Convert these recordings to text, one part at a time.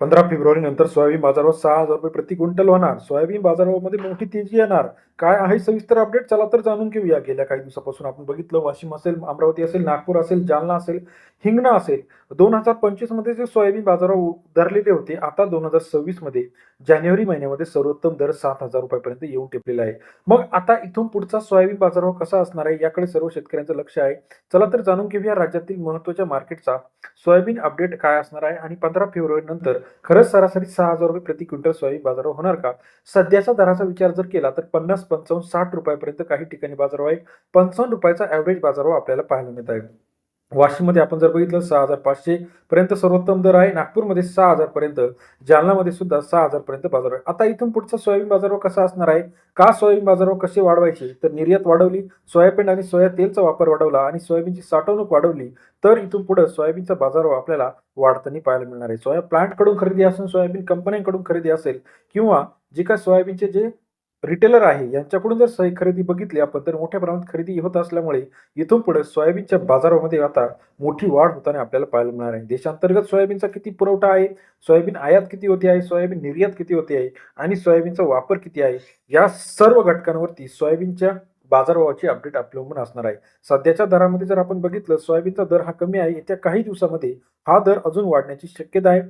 पंधरा फेब्रुवारी नंतर सोयाबीन बाजारावर सहा हजार रुपये प्रति क्विंटल होणार. सोयाबीन बाजारामध्ये मोठी तेजी येणार. काय आहे सविस्तर अपडेट चला तर जाणून घेऊया. गेल्या काही दिवसापासून आपण बघितलं वाशिम असेल अमरावती असेल नागपूर असेल जालना असेल हिंगणा असेल. दोन हजार पंचवीसमध्ये जे सोयाबीन बाजारावर उधारलेले होते आता दोन हजार सव्वीसमध्ये जानेवारी महिन्यामध्ये सर्वोत्तम दर सात हजार रुपयापर्यंत येऊन टेपलेला आहे. मग आता इथून पुढचा सोयाबीन बाजारावर कसा असणार आहे याकडे सर्व शेतकऱ्यांचं लक्ष आहे. चला तर जाणून घेऊया राज्यातील महत्त्वाच्या मार्केटचा सोयाबीन अपडेट काय असणार आहे आणि पंधरा फेब्रुवारी नंतर खरंच सरासरी सहा हजार रुपये प्रति क्विंटल सोयाबीन बाजारावर होणार का? सध्याचा दराचा विचार जर केला तर पन्नास पंचावन्न साठ रुपयापर्यंत काही ठिकाणी बाजारभाव आहे पंचावन्न रुपयाचा ॲव्हरेज बाजारभाव आपल्याला पाहायला मिळत आहे वाशिममध्ये आपण जर बघितलं सहा हजार पाचशे पर्यंत सर्वोत्तम दर आहे. नागपूरमध्ये सहा हजार पर्यंत जालनामध्ये सुद्धा सहा हजार पर्यंत बाजार आहे. आता इथून पुढचा सोयाबीन बाजारभाव कसा असणार आहे? का सोयाबीन बाजारभाव कसे वाढवायचे? तर निर्यात वाढवली सोयाबीन आणि सोया तेलचा वापर वाढवला आणि सोयाबीनची साठवणूक वाढवली तर इथून पुढे सोयाबीनचा बाजारभाव आपल्याला वाढताना पाहायला मिळणार आहे. सोया प्लांटकडून खरेदी असेल सोयाबीन कंपन्यांकडून खरेदी असेल किंवा जे काय सोयाबीनचे जे रिटेलर आहे. यांच्याकडून जर सही खरेदी बघितली आपण तर मोठ्या प्रमाणात खरेदी होत असल्यामुळे इथून पुढे सोयाबीनच्या बाजारामध्ये आता मोठी वाढ होताना आपल्याला पाहायला मिळणार आहे. देशांतर्गत सोयाबीनचा किती पुरवठा आहे? सोयाबीन आयात किती होती आहे? सोयाबीन निर्यात किती होती आहे? आणि सोयाबीनचा वापर किती आहे? या सर्व घटकांवरती सोयाबीनच्या बाजारभावाची अपडेट अवलंबून असणार आहे. सध्याच्या दरामध्ये जर आपण बघितलं सोयाबीनचा दर हा कमी आहे. येत्या काही दिवसामध्ये हा दर अजून वाढण्याची शक्यता आहे.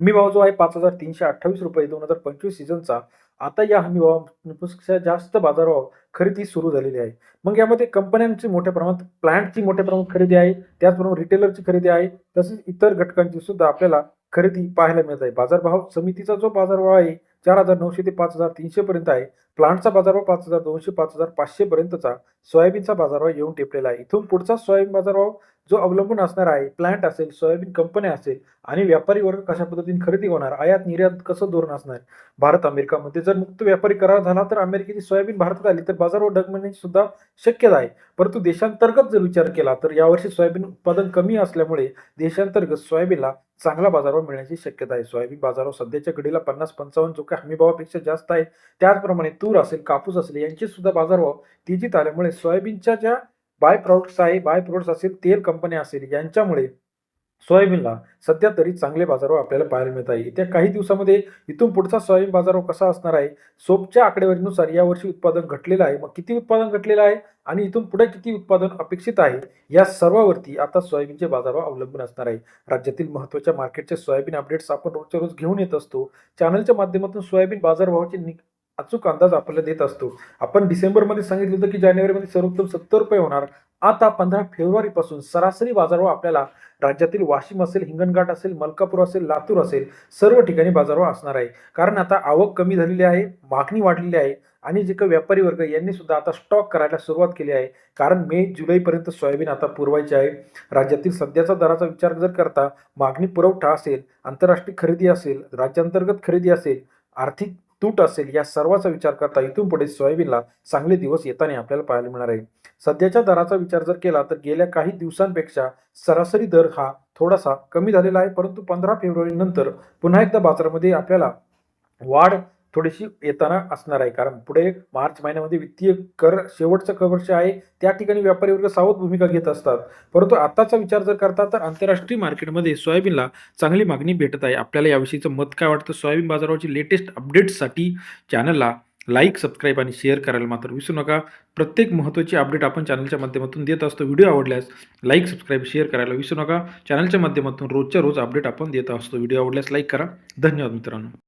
मी भाव जो आहे पाच हजार तीनशे अठ्ठावीस रुपये. दोन हजार पंचवीस सीझनचा आता या हमी भावापेक्षा जास्त बाजारभाव खरेदी सुरू झालेली आहे मग यामध्ये कंपन्यांची मोठ्या प्रमाणात प्लांटची मोठ्या प्रमाणात खरेदी आहे त्याचप्रमाणे रिटेलरची खरेदी आहे तसेच इतर घटकांची सुद्धा आपल्याला खरेदी पाहायला मिळत आहे. बाजारभाव समितीचा जो बाजारभाव आहे चार हजार नऊशे ते पाच हजार तीनशे पर्यंत आहे. प्लांटचा बाजारभाव पाच हजार दोनशे पाच हजार पाचशे पर्यंतचा सोयाबीनचा बाजारभाव येऊन टेपलेला आहे. इथून पुढचा सोयाबीन बाजारभाव जो अवलंबून असणार आहे प्लांट असेल सोयाबीन कंपन्या असेल आणि व्यापारी वर्ग कशा पद्धतीने खरेदी होणार आयात निर्यात कसं धोरण असणार? भारत अमेरिकामध्ये जर मुक्त व्यापारी करार झाला तर अमेरिकेची सोयाबीन भारतात आली तर बाजारभाव डगमण्याची सुद्धा शक्यता आहे. परंतु देशांतर्गत जर विचार केला तर यावर्षी सोयाबीन उत्पादन कमी असल्यामुळे देशांतर्गत सोयाबीनला चांगला बाजारभाव मिळण्याची शक्यता आहे. सोयाबीन बाजारभाव सध्याच्या घडीला पन्नास पंचावन्न जो काही हमीभावापेक्षा जास्त आहे त्याचप्रमाणे तूर असेल कापूस असेल यांचे सुद्धा बाजारभाव तेजीत आल्यामुळे सोयाबीनच्या ज्या बाय प्रॉडक्ट्स आहे बाय प्रोडक्ट्स असेल तेल कंपन्या असेल यांच्यामुळे सोयाबीनला सध्या तरी चांगले बाजारभाव आपल्याला पाहायला मिळत आहे. येत्या काही दिवसामध्ये इथून पुढचा सोयाबीन बाजारभाव कसा असणार आहे? सोपच्या आकडेवारीनुसार यावर्षी उत्पादन घटलेलं आहे. मग किती उत्पादन घटलेलं आहे? आणि इथून पुढे किती उत्पादन अपेक्षित आहे? या सर्वावरती आता सोयाबीनचे बाजारभाव अवलंबून असणार आहे. राज्यातील महत्त्वाच्या मार्केटचे सोयाबीन अपडेट्स आपण रोजच्या रोज घेऊन येत असतो. चॅनलच्या माध्यमातून सोयाबीन बाजारभावाचे नि अचूक अंदाज आपल्याला देत असतो. आपण डिसेंबरमध्ये सांगितलं होतं की जानेवारीमध्ये सर्वोत्तम सत्तर रुपये होणार. आता पंधरा फेब्रुवारीपासून सरासरी बाजारभाव आपल्याला राज्यातील वाशिम असेल हिंगणघाट असेल मलकापूर असेल लातूर असेल सर्व ठिकाणी बाजारभाव असणार आहे. कारण आता आवक कमी झालेली आहे मागणी वाढलेली आहे आणि जे काही व्यापारी वर्ग यांनी सुद्धा आता स्टॉक करायला सुरुवात केली आहे. कारण मे जुलैपर्यंत सोयाबीन आता पुरवायचे आहे. राज्यातील सध्याचा दराचा विचार जर करता मागणी पुरवठा असेल आंतरराष्ट्रीय खरेदी असेल राज्यांतर्गत खरेदी असेल आर्थिक तूट असेल या सर्वाचा विचार करता इथून पुढे सोयाबीनला चांगले दिवस येताना आपल्याला पाहायला मिळणार आहे. सध्याच्या दराचा विचार जर केला तर गेल्या काही दिवसांपेक्षा सरासरी दर हा थोडासा कमी झालेला आहे. परंतु पंधरा फेब्रुवारी नंतर पुन्हा एकदा बाजारामध्ये आपल्याला वाढ थोडीशी येताना असणार आहे. कारण पुढे मार्च महिन्यामध्ये वित्तीय कर शेवटचं वर्ष आहे त्या ठिकाणी व्यापारी वर्ग सावध भूमिका घेत असतात. परंतु आताचा विचार जर करता तर आंतरराष्ट्रीय मार्केटमध्ये सोयाबीनला चांगली मागणी भेटत आहे. आपल्याला याविषयीचं मत काय वाटतं? सोयाबीन बाजारावरची लेटेस्ट अपडेट्ससाठी चॅनलला लाईक सबस्क्राईब आणि शेअर करायला मात्र विसरू नका. प्रत्येक महत्त्वाची अपडेट आपण चॅनलच्या माध्यमातून देत असतो. व्हिडिओ आवडल्यास लाईक सबस्क्राईब शेअर करायला विसरू नका. चॅनलच्या माध्यमातून रोजच्या रोज अपडेट आपण देत असतो. व्हिडिओ आवडल्यास लाईक करा. धन्यवाद मित्रांनो.